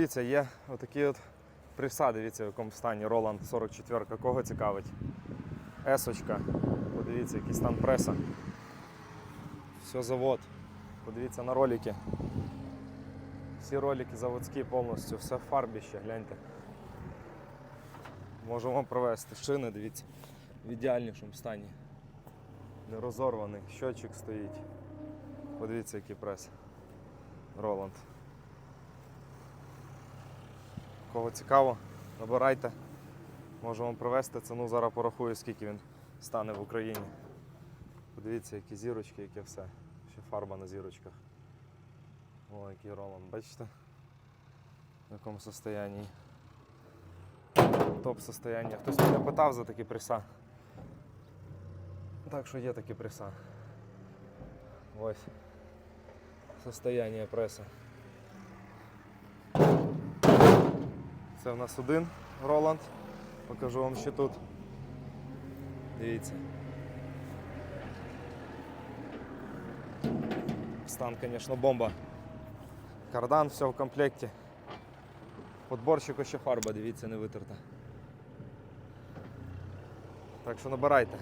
Дивіться, є отакі от присади, дивіться, в якому стані Roland 44. Кого цікавить? Есочка. Подивіться, який стан преса. Все завод. Подивіться на ролики. Всі ролики заводські повністю, все в фарбі ще, гляньте. Можу вам провести. Шини, дивіться, в ідеальнішому стані. Не розорваний, щотчик стоїть. Подивіться, який прес. Роланд. Кого цікаво, набирайте. Можу вам привезти ціну, зараз порахую, скільки він стане в Україні. Подивіться, які зірочки, яке все. Ще фарба на зірочках. О, який Роланд, бачите? В якому состоянні. Топ состояння. Хтось мене питав за такі преса. Так що є такі преса. Ось. Состояние преса. Це в нас один Роланд. Покажу вам ще тут. Дивіться. Стан, звісно, бомба. Кардан, все в комплекті. Подборщику ще фарба, дивіться, не витерта. Так що набирайте.